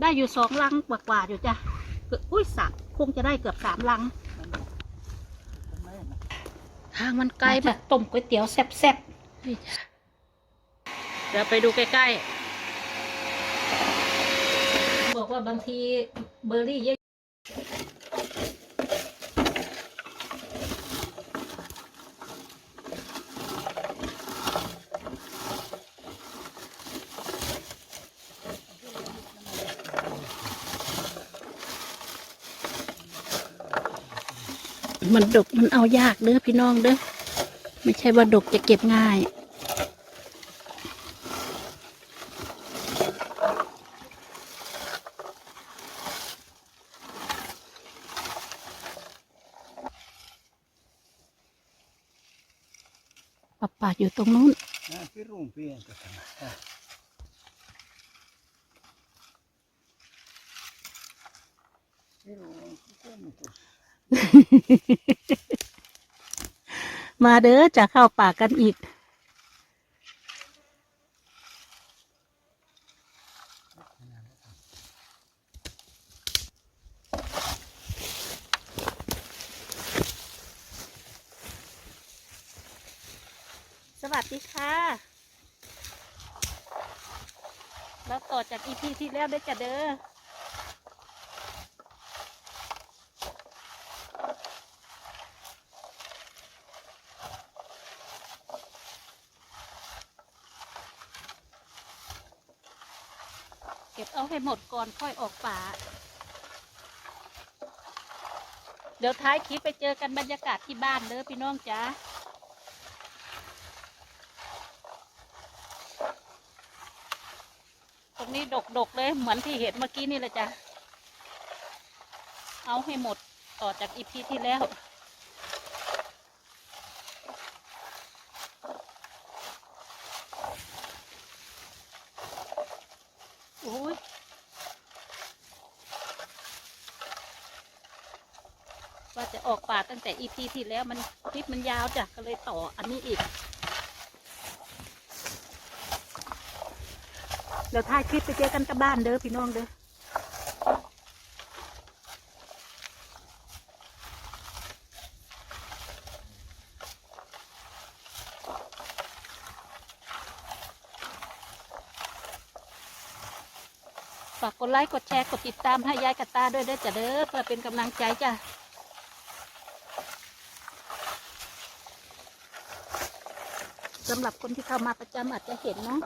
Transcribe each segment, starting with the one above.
ได้อยู่สองลังกว่าๆอยู่จ้ะเกือบอุ้ยสักคงจะได้เกือบสามลังทางมันไกลแบบต้มก๋วยเตี๋ยวแซ่บๆเดี๋ยวไปดูใกล้ๆ บอกว่าบางทีเบอร์รี่เยอะ มันดกมันเอายากเด้อพี่น้องเด้อไม่ใช่ว่าดกจะเก็บง่าย ปะปาอยู่ตรงนู้น Ah, che rompi anche se eh. Però come tu ม มาเด้อจะเข้าป่ากันอีก สวัสดีค่ะแล้วต่อจากอีพีที่แล้วได้อจ้ะเด้อ เก็บเอา ให้หมดก่อนค่อยออกป่า เดี๋ยวท้ายคลิปไปเจอกันบรรยากาศที่บ้านเด้อพี่น้องจ้าตรงนี้ดกๆเลยเหมือนที่เห็นเมื่อกี้นี่แหละจ้ะเอาให้หมดต่อจากอีพีที่แล้ว โอ้ยว่าจะออกป่า ตั้งแต่อีพีที่แล้วมันคลิปมันยาวจ้ะก็เลยต่ออันนี้อีก เดี๋ยวถ่ายคลิปไปเจอกันกับบ้านเด้อพี่น้องเด้อฝากกดไลค์ กดแชร์ กดติดตามให้ยายกับตาด้วยเด้จ้ะเด้อเพื่อเป็นกำลังใจจ้ะ สำหรับคนที่เข้ามาประจำอาจจะเห็นเนาะ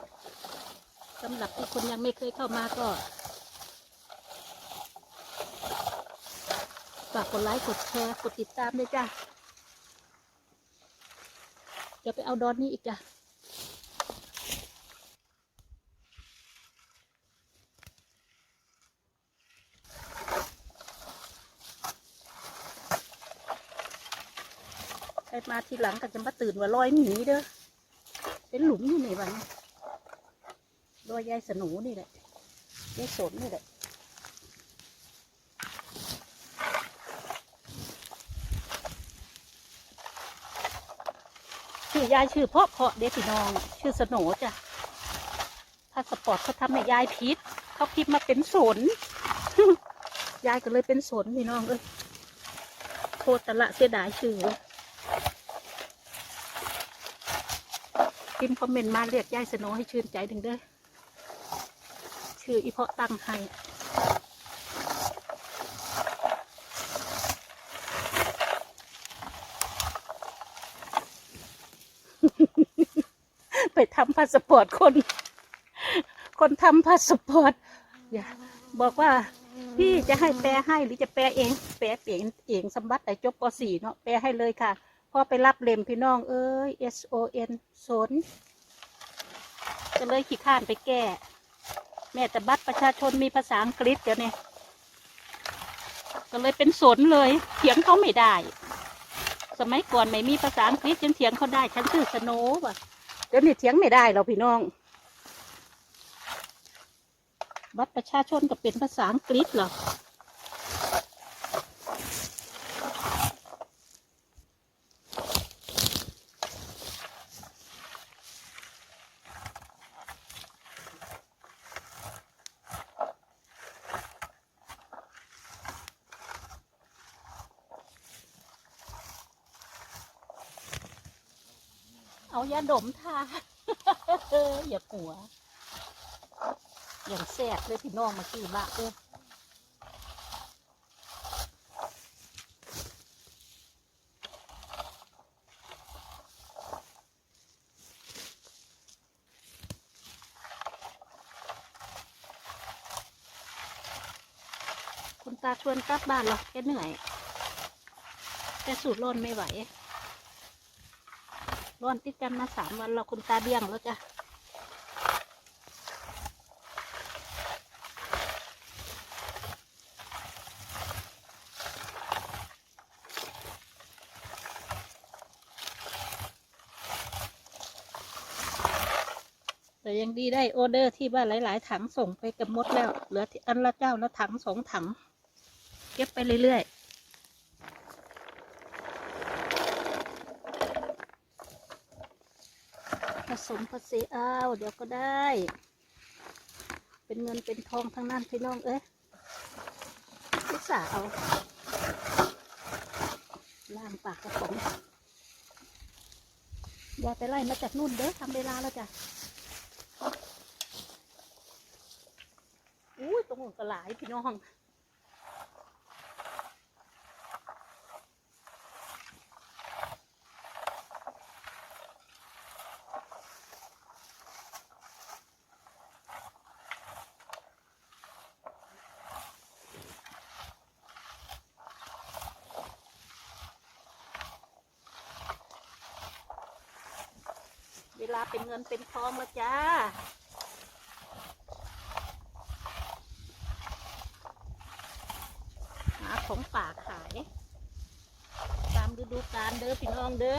สำหรับที่คนยังไม่เคยเข้ามาก็ฝากกดไลค์กดแชร์กดติดตามด้วยจ้ะเดี๋ยวไปเอาดอนนี้อีกจ้ะใครมาทีหลังก็จะมาตื่นว่าลอยหนีเด้อ เป็นหลุมอยู่นี่บ้างรอยยายสนูนี่แหละยายสนนี่แหละชื่อยายชื่อพาะเพาะเด็พี่น้อง ชื่อสนูจ้ะถ้าสปอร์ตเขาทำให้ยายพิษเขาพิษมาเป็นสนยายก็เลยเป็นสนพี่น้องเอ้ยโคตรตละเสียดายชื่อเว้ย พิมพ์คอมเมนต์มาเรียกยายสโนให้ชื่นใจดึงเด้อชื่ออีเพาะตั้งให้ไปทำพาสปอร์ตคน คนทำพาสปอร์ตอย่าบอกว่าพี่จะให้แปลให้หรือจะแปลเอง แปลเองเองสมบัติแต่จบป .4 เนาะแปลให้เลยค่ะ อไปรับเล่มพี่น้อง เอ้ย S O N สนก็เลยขี้ข้านไปแก้ แม่แต่บัตรประชาชนมีภาษาอังกฤษเดี๋ยวนี้ก็เลยเป็นสนเลยเถียงเขาไม่ได้ สมัยก่อนไม่มีภาษาอังกฤษยังเถียงเขาได้ ฉันชื่อสโนว่ะเดี๋ยวนี้เถียงไม่ได้เราพี่น้อง บัตรประชาชนก็เป็นภาษาอังกฤษเหรอ ยาดมทาอย่ากลัว อย่างแสบเลยพี่น้องเมากี่บะเด้อคุณตาชวนกลับบ้านเหรอแกเหนื่อยแกสูดร้อนไม่ไหว ร้อนติดกันมาสามวันเราคุณตาเบี้ยงแล้วจ้ะแต่ยังดีได้ออเดอร์ที่ว่าหลาย ๆ ถังส่งไปกับมดแล้ว เหลือที่อันละเจ้าละถังสองถัง เก็บไปเรื่อย ๆ ผ สมผสมอ้าวเดี๋ยวก็ได้ เป็นเงินเป็นทองทั้งนั้นพี่น้องเอ้ยพิสาเอาล่างปากกระป๋องอย่าไปไล่มาจากนู่นเด้อทำเวลาแล้วจ้ะอุ้ยตรงนู้นก็หลายพี่น้อง ลาเป็นเงินเป็นทองแล้วจ้าหาของป่าขาย ตามฤดูกาลเด้อพี่น้องเด้อ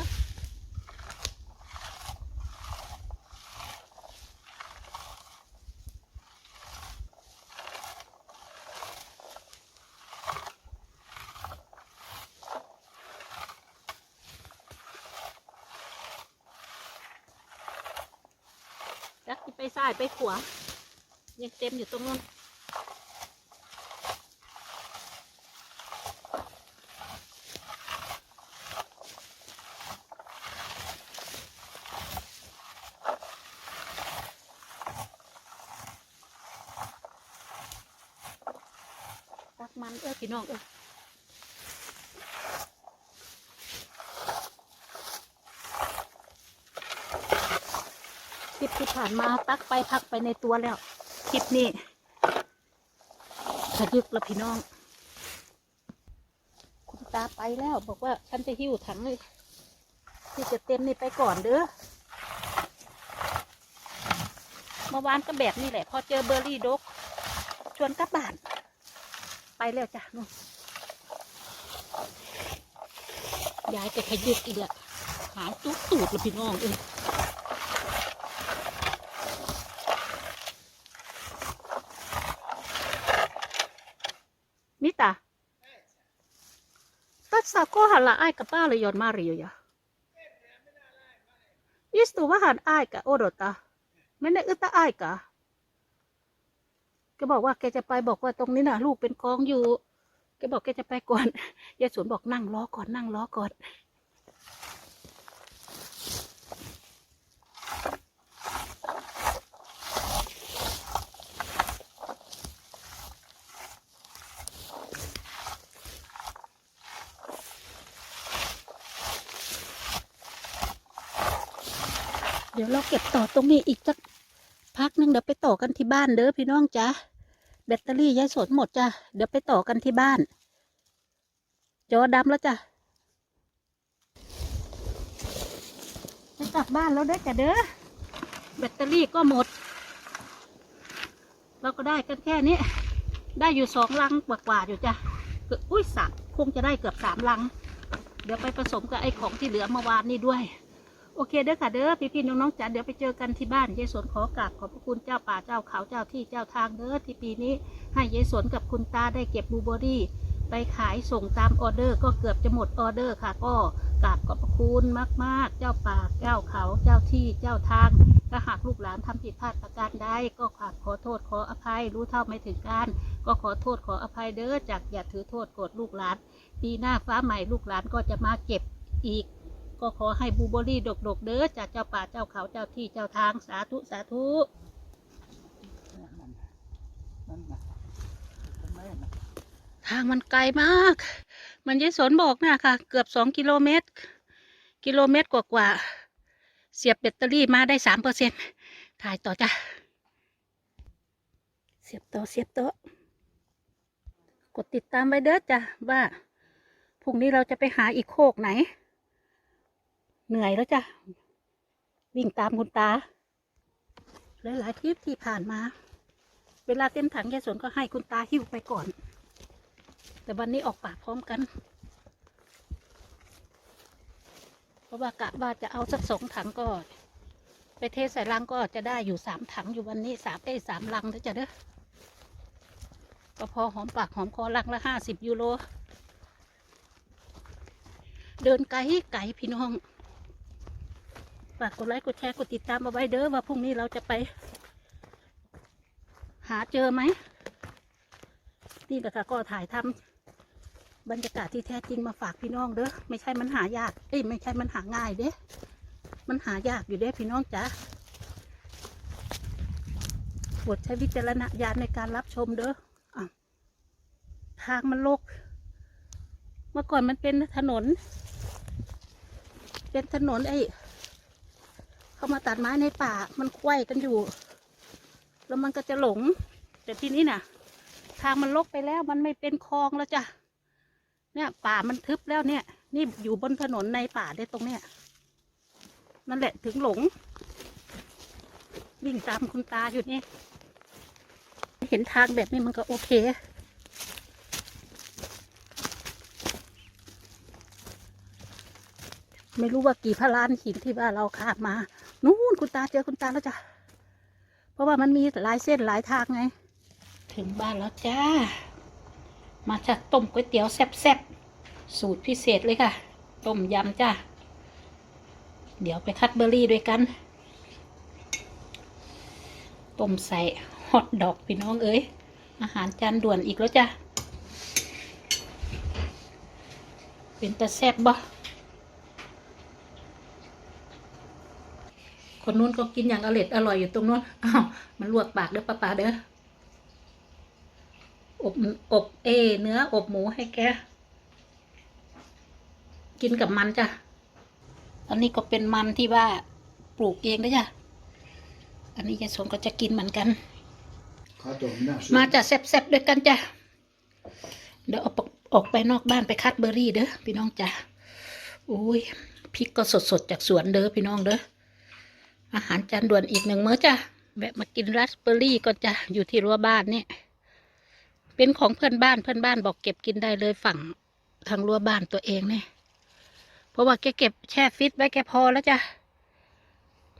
ซ้ายไปขวายังเต็มอยู่ตรงนู้นตักมันเออพี่น้องเออคลิปที่ผ่านมาตักไปพักไปในตัวแล้ว คลิปนี้ขยึกล้วพี่น้อง คุณตาไปแล้ว บอกว่าฉันจะหิ้วถังเลยที่จะเต็มนี่ไปก่อนเด้อเมื่อวานก็แบบนี้แหละ พอเจอเบอร์รี่ดก ชวนกลับบ้าน ไปแล้วจ้ะนู่นยายจะขยึกอีกและหายตุ๊กตูดลยพี่น้องเอ้ยมิตาตัด สาก็หันละไอ้กับป้าเลยยอนมาเรียอะยิสตัวว่าหันไอ้ายกะโอโดตาไม่ได้อึตาไอ้กะแกบอกว่าแกจะไปบอกว่าตรงนี้น่ะ ลูกเป็นกองอยู่แกบอกแกจะไปก่อนยายสวนบอกนั่งล้อก่อนนั่งล้อก่อน เดี๋ยวเราเก็บต่อตรงนี้อีกสักพักหนึงเดี๋ยวไปต่อกันที่บ้านเด้อพี่น้องจ้ะแบตเตอรี่ยายสนหมดจ้ะเดี๋ยวไปต่อกันที่บ้าน จอดำแล้วจ้ะจะกลับบ้านแล้วเด้อจ้ะเด้อแบตเตอรี่ก็หมด เราก็ได้กันแค่นี้ ได้อยู่สองลังกว่าๆอยู่จ้ะเกือบอุ้ยสักคงจะได้เกือบสามลัง เดี๋ยวไปผสมกับไอ้ของที่เหลือเมื่อวานนี้ด้วย โอเคเด้อค่ะเด้อพี่พี่ๆน้องๆจ๋าเดี๋ยวไปเจอกันที่บ้านยายสนขอกราบขอบพระคุณเจ้าป่าเจ้าเขาเจ้าที่เจ้าทางเด้อที่ปีนี้ ให้ยายสนกับคุณตาได้เก็บบลูเบอรี่ ไปขายส่งตามออเดอร์ ก็เกือบจะหมดออเดอร์ค่ะ ก็กราบขอบพระคุณมาก ๆ เจ้าป่าเจ้าเขาเจ้าที่เจ้าทางถ้าหากลูกหลานทำผิดพลาดประการใดก็ขอขอโทษขออภัยรู้เท่าไม่ถึงการก็ขอโทษขออภัยเด้อจากอย่าถือโทษโกรธลูกหลานปีหน้าฟ้าใหม่ลูกหลานก็จะมาเก็บอีก ก็ขอให้บูเบอรี่ดกๆ เด้อจากเจ้าป่าเจ้าเขาเจ้าที่เจ้าทางสาธุสาธุทำไมนะทางมันไกลมาก มันยายสนบอกนะค่ะ เกือบสองกิโลเมตร กิโลเมตรกว่าๆ เสียบแบตเตอรี่มาได้สามเปอร์เซ็นถ่ายต่อจ้ะ เสียบต่อเสียบต่อกดติดตามไว้เด้อจ้ะว่าพรุ่งนี้เราจะไปหาอีกโคกไหน เหนื่อยแล้วจ้ะ วิ่งตามคุณตาหลายๆทริปที่ผ่านมา เวลาเต็มถังยายสนก็ให้คุณตาหิ้วไปก่อน แต่วันนี้ออกปากพร้อมกัน เพราะว่ากะว่าจะเอาสักสองถังก็ไปเทใส่ลังก็จะได้อยู่สามถังอยู่วันนี้สามเอ้สามลังนะจ๊ะเด้อก็พอหอมปากหอมคอลังละห้าสิบยูโร เดินไกลไกลพี่น้อง ฝากกดไลค์กดแชร์กดติดตามเอาไว้เด้อว่าพรุ่งนี้เราจะไป หาเจอไหมนี่แหละค่ะก็ถ่ายทำบรรยากาศที่แท้จริงมาฝากพี่น้องเด้อไม่ใช่มันหายากเอ้ยไม่ใช่มันหาง่ายเด้มันหายากอยู่เด้พี่น้องจ๋าโปรดใช้วิจารณญาณในการรับชมเด้ออทางมันโลก เมื่อก่อนมันเป็นถนน เป็นถนนไอ้ เขามาตัดไม้ในป่า มันไขว้กันอยู่ แล้วมันก็จะหลง แต่ทีนี้น่ะ ทางมันลกไปแล้วมันไม่เป็นคลองแล้วจ้ะเนี่ยป่ามันทึบแล้วเนี่ย นี่อยู่บนถนนในป่าได้ตรงเนี้ยนั่นแหละถึงหลง วิ่งตามคุณตาอยู่นี่ เห็นทางแบบนี้มันก็โอเค ไม่รู้ว่ากี่พระล้านหินที่ว่าเราข้ามมา นู่นคุณตาเจอคุณตาแล้วจ้ะ เพราะว่ามันมีหลายเส้นหลายทางไง ถึงบ้านแล้วจ้า มาจากต้มก๋วยเตี๋ยวแซ่บๆ สูตรพิเศษเลยค่ะ ต้มยำจ้า เดี๋ยวไปคัดเบอร์รี่ด้วยกัน ต้มใส่ฮอทดอกพี่น้องเอ้ย อาหารจานด่วนอีกแล้วจ้าเป็นตะแซ่บบ่ คนนู้นก็กินอย่างอร่อยอร่อยอยู่ตรงนู้นอ้าวมันลวกปากเด้อป้าป๋าเด้ออบอบเอ เนื้ออบหมูให้แกกินกับมันจ้ะอันนี้ก็เป็นมันที่ว่าปลูกเองนะจ้ะอันนี้ยายสนก็จะกินเหมือนกันข้าวต้มน่ามาจะแซ่บๆด้วยกันจ้ะเดี๋ยวออกไปออกไปนอกบ้านไปคัดเบอร์รี่เด้อพี่น้องจ้ะโอ้ยพริกก็สดๆจากสวนเด้อพี่น้องเด้อ อาหารจานด่วนอีกหนึ่งมื้อจ้ะแวะมากินราสเบอร์รี่ก็จะอยู่ที่รั้วบ้านเนี่ยเป็นของเพื่อนบ้านเพื่อนบ้านบอกเก็บกินได้เลยฝั่งทางรั้วบ้านตัวเองเนี่ยเพราะว่าแกเก็บแช่ฟิตไว้แกพอแล้วจ้ะ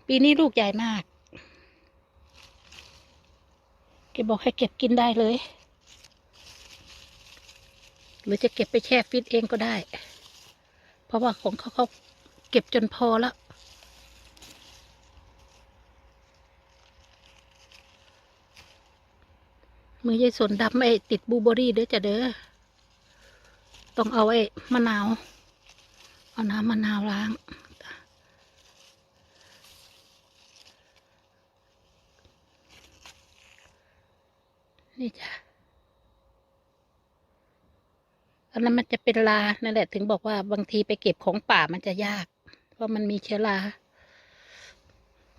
ปีนี้ลูกใหญ่มากแกบอกให้เก็บกินได้เลย หรือจะเก็บไปแช่ฟิตเองก็ได้ เพราะว่าของเขาเขาเก็บจนพอแล้ว มือยายสนดำไอ้ติดบูเบอรี่เด้อจ้ะเด้อต้องเอาไอ้มะนาว เอาน้ำมะนาวล้างนี่จ้ะอันนั้นมันจะเป็นลา นั่นแหละ ถึงบอกว่าบางทีไปเก็บของป่ามันจะยาก เพราะมันมีเชื้อรา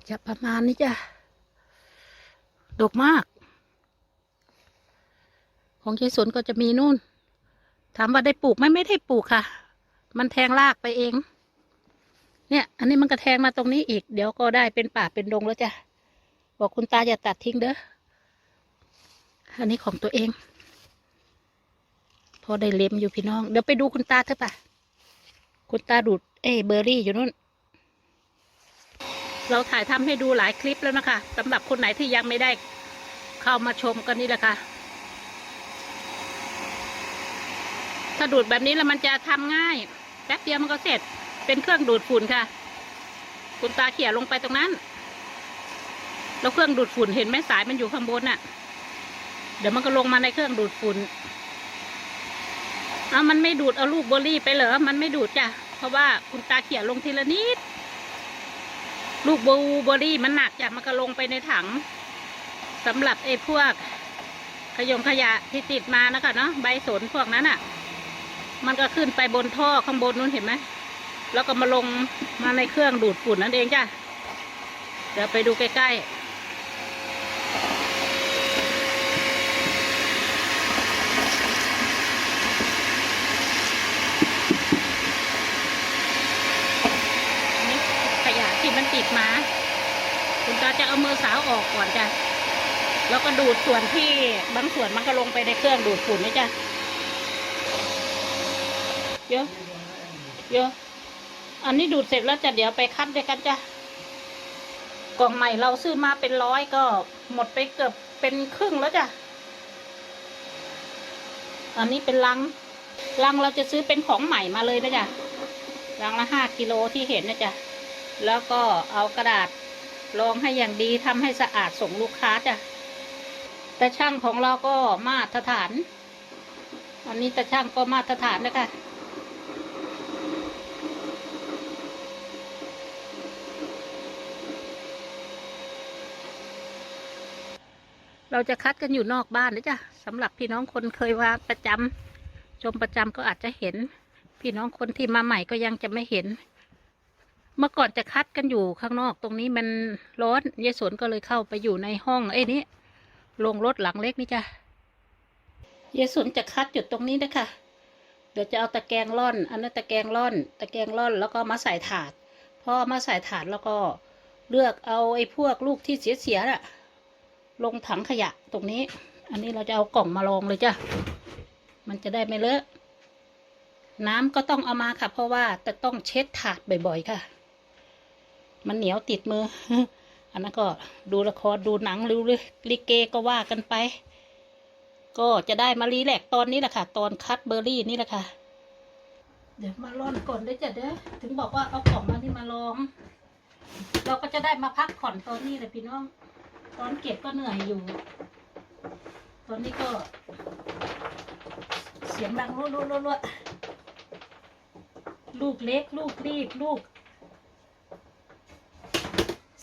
จะประมาณนี้จ้ะ ดกมาก ของยายสนก็จะมีนู่น ถามว่าได้ปลูกไหมไม่ได้ปลูกค่ะ มันแทงรากไปเอง เนี่ย อันนี้มันก็แทงมาตรงนี้อีก เดี๋ยวก็ได้เป็นป่าเป็นดงแล้วจ้ะ บอกคุณตาอย่าตัดทิ้งเด้อ อันนี้ของตัวเอง พอได้เล็มอยู่พี่น้อง เดี๋ยวไปดูคุณตาเถอะป่ะ คุณตาดูดเอ้เบอร์รี่อยู่นู่นเราถ่ายทำให้ดูหลายคลิปแล้วนะคะสำหรับคนไหนที่ยังไม่ได้เข้ามาชมกันนี่แหละค่ะ ถ้าดูดแบบนี้แล้วมันจะทำง่าย แป๊บเดียวมันก็เสร็จ เป็นเครื่องดูดฝุ่นค่ะ คุณตาเขี่ยลงไปตรงนั้น แล้วเครื่องดูดฝุ่นเห็นไหมสายมันอยู่ข้างบนน่ะ เดี๋ยวมันก็ลงมาในเครื่องดูดฝุ่นเอามันไม่ดูดเอาลูกเบอร์รี่ไปเหรอ มันไม่ดูดจ้ะ เพราะว่าคุณตาเขี่ยลงทีละนิด ลูกบลูเบอร์รี่มันหนักจ้ะ มันก็ลงไปในถังสำหรับไอ้พวกขยงขยะที่ติดมานะคะเนาะใบสนพวกนั้นอะ่ะ มันก็ขึ้นไปบนท่อข้างบนนู้นเห็นไหม แล้วก็มาลงมาในเครื่องดูดฝุ่นนั่นเองจ้ะ เดี๋ยวไปดูใกล้ๆนี่ขยะที่มันติดมา คุณตาจะเอามือสาวออกก่อนจ้ะ แล้วก็ดูดส่วนที่บางส่วนมันก็ลงไปในเครื่องดูดฝุ่นนี่จ้ะ เยอะ เยอะ อันนี้ดูดเสร็จแล้วจะเดี๋ยวไปคัดด้วยกันจ้ะ กล่องใหม่เราซื้อมาเป็นร้อยก็หมดไปเกือบเป็นครึ่งแล้วจ้ะ อันนี้เป็นลัง ลังเราจะซื้อเป็นของใหม่มาเลยนะจ๊ะ ลังละห้ากิโลที่เห็นนะจ๊ะ แล้วก็เอากระดาษรองให้อย่างดีทำให้สะอาดส่งลูกค้าจ้ะแต่ช่างของเราก็มาตรฐาน อันนี้แต่ช่างก็มาตรฐานนะคะ เราจะคัดกันอยู่นอกบ้านนะจ๊ะสำหรับพี่น้องคนเคยว่าประจำชมประจำก็อาจจะเห็น พี่น้องคนที่มาใหม่ก็ยังจะไม่เห็น เมื่อก่อนจะคัดกันอยู่ข้างนอก ตรงนี้มันร้อนยายสนก็เลยเข้าไปอยู่ในห้องไอ้นี้ลงรถหลังเล็กนี่จ้ะยายสนจะคัดจุดตรงนี้นะคะเดี๋ยวจะเอาตะแกรงร่อน อันนั้นตะแกรงร่อน ตะแกรงร่อนแล้วก็มาใส่ถาดพอมาใส่ถาดแล้วก็เลือกเอาไอ้พวกลูกที่เสียๆน่ะ ลงถังขยะตรงนี้ อันนี้เราจะเอากล่องมาลองเลยจ้ะ มันจะได้ไม่เลอะ น้ำก็ต้องเอามาค่ะ เพราะว่าจะต้องเช็ดถาดบ่อยๆค่ะ มันเหนียวติดมือ อันนั้นก็ดูละครดูหนังหรือลิเกก็ว่ากันไป ก็จะได้มารีแลกตอนนี้แหละค่ะ ตอนคัดเบอร์รี่นี่แหละค่ะ เดี๋ยวมาร่อนก่อนได้จ้ะเด้อ ถึงบอกว่าเอากล่องมาที่มาลอง เราก็จะได้มาพักผ่อนตอนนี้เลยพี่น้อง ตอนเก็บก็เหนื่อยอยู่ ตอนนี้ก็ เสียงดังรั่วรั่วรั่วรั่วลูกเล็กลูกรีบลูก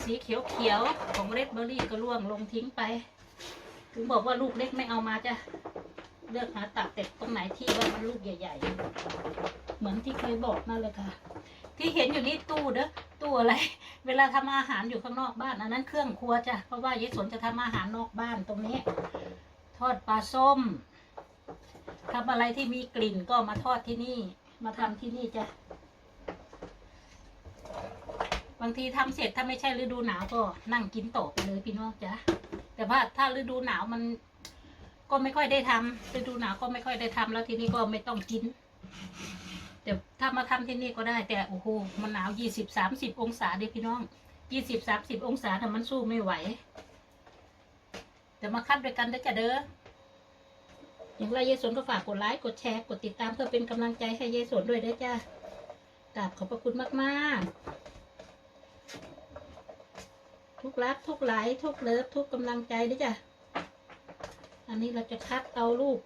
สีเขียวเขียวของเรดเบอร์รี่ก็ร่วงลงทิ้งไป ถึงบอกว่าลูกเล็กไม่เอามาจ้ะเลือกหาตัดเต็ดตรงไหนที่ว่ามันลูกใหญ่ ๆ เหมือนที่เคยบอกนั่นเลยค่ะ ที่เห็นอยู่นี่ตู้เด้อ ตู้อะไร เวลาทำอาหารอยู่ข้างนอกบ้าน อันนั้นเครื่องครัวจ้ะ เพราะว่ายายสนจะทำอาหารนอกบ้านตรงนี้ ทอดปลาส้มทำอะไรที่มีกลิ่นก็มาทอดที่นี่ มาทำที่นี่จ้ะ บางทีทำเสร็จถ้าไม่ใช่ฤดูหนาวก็นั่งกินต๊ะไปเลยพี่น้องจ้ะ แต่ว่าถ้าฤดูหนาวมันก็ไม่ค่อยได้ทำฤดูหนาวก็ไม่ค่อยได้ทำแล้วทีนี้ก็ไม่ต้องกิน แต่ถ้ามาทำที่นี่ก็ได้แต่โอ้โหมันหนาวยี่สิบสามสิบองศาเดิพี่น้องยี่สิบสามสิบองศาแต่มันสู้ไม่ไหวแต่มาคัดด้วยกันได้จ้ะเด้ออย่างไรยายสนก็ฝากกดไลค์กดแชร์กดติดตามเพื่อเป็นกำลังใจให้ยายสนด้วยเด้จ้ากราบขอบพระคุณมากๆ ทุกรักทุกไลค์ทุกเลิฟทุกกำลังใจเด้จ้ะอันนี้เราจะคัดเอาลูก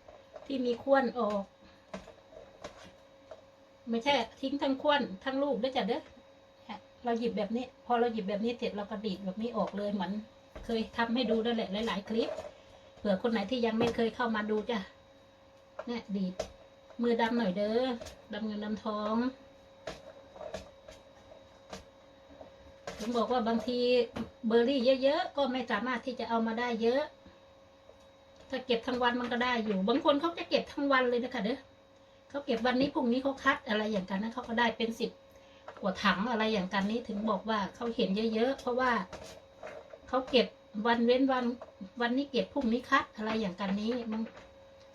ที่มีข้วนออก ไม่ใช่ทิ้งทั้งควนทั้งลูกด้วยจ้ะเด้อเราหยิบแบบนี้ พอเราหยิบแบบนี้เสร็จเราก็ดีดแบบนี้ออกเลยเหมือนเคยทำให้ดูนั่นแหละหลาย ๆ คลิปเผื่อคนไหนที่ยังไม่เคยเข้ามาดูจ้ะเนี่ยดีดมือดำหน่อยเด้อดำเงินดำทองถึงบอกว่าบางทีเบอร์รี่เยอะๆก็ไม่สามารถที่จะเอามาได้เยอะ ถ้าเก็บทั้งวันมันก็ได้อยู่ บางคนเขาจะเก็บทั้งวันเลยนะคะเด้อ เขาเก็บวันนี้พรุ่งนี้เขาคัดอะไรอย่างกันนะเขาก็ได้เป็นสิบกว่าถังอะไรอย่างกันนี้ถึงบอกว่าเขาเห็นเยอะๆเพราะว่าเขาเก็บวันเว้นวัน วันนี้เก็บพรุ่งนี้คัดอะไรอย่างกันนี้บาง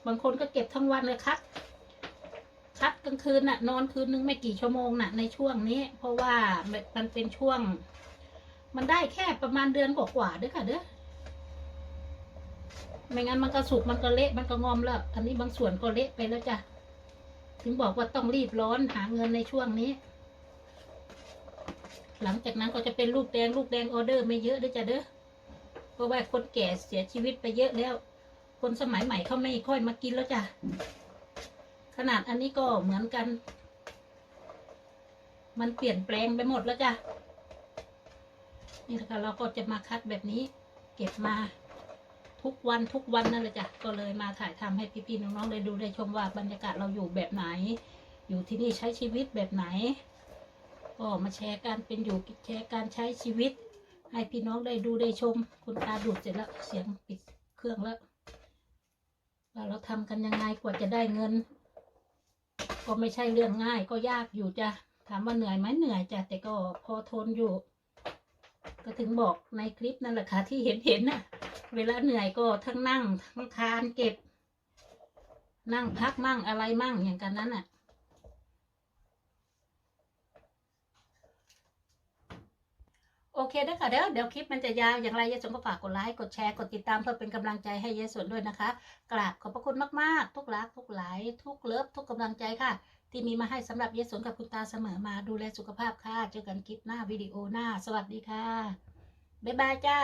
บางคนก็เก็บทั้งวันเลยคัดคัดกลางคืนน่ะ นอนคืนนึงไม่กี่ชั่วโมงน่ะ ในช่วงนี้ เพราะว่ามันเป็นช่วง มันได้แค่ประมาณเดือนกว่าๆเด้อค่ะเด้อไม่งั้นมันก็สุกมันก็เละมันก็งอมแล้ว อันนี้บางส่วนก็เละไปแล้วจ้ะ ถึงบอกว่าต้องรีบร้อนหาเงินในช่วงนี้ หลังจากนั้นก็จะเป็นลูกแดงลูกแดงออเดอร์ไม่เยอะด้วยจ้ะเด้อเพราะว่าคนแก่เสียชีวิตไปเยอะแล้ว คนสมัยใหม่เขาไม่ค่อยมากินแล้วจ้ะขนาดอันนี้ก็เหมือนกัน มันเปลี่ยนแปลงไปหมดแล้วจ้ะนี่นะคะเราก็จะมาคัดแบบนี้ เก็บมา ทุกวันทุกวันนั่นแหละจ้ะก็เลยมาถ่ายทำให้พี่ๆน้องๆได้ดูได้ชมว่าบรรยากาศเราอยู่แบบไหน อยู่ที่นี่ใช้ชีวิตแบบไหน ก็มาแชร์การเป็นอยู่แชร์การใช้ชีวิต ให้พี่น้องได้ดูได้ชม คุณตาดูดเสร็จแล้วเสียงปิดเครื่องแล้วว่าเราทำกันยังไงกว่าจะได้เงิน ก็ไม่ใช่เรื่องง่ายก็ยากอยู่จ้ะถามว่าเหนื่อยไหมเหนื่อยจ้ะแต่ก็พอทนอยู่ ก็ถึงบอกในคลิปนั่นแหละค่ะที่เห็นเห็นน่ะ เวลาเหนื่อยก็ทั้งนั่งทั้งคานเก็บ นั่งพักมั่งอะไรมั่งอย่างกันนั้นน่ะโอเคเด้อค่ะเดี๋ยวเดี๋ยวคลิปมันจะยาวอย่างไรยายสนก็ฝากกดไลค์กดแชร์กดติดตามเพื่อเป็นกำลังใจให้ยายสนด้วยนะคะ กราบขอบพระคุณมาก ๆ ทุกรักทุกหลายทุกเลิฟทุกกำลังใจค่ะ ที่มีมาให้สำหรับยายสนกับคุณตาเสมอมาดูแลสุขภาพค่ะเจอกันคลิปหน้าวิดีโอหน้า สวัสดีค่ะ บ๊ายบายจ้า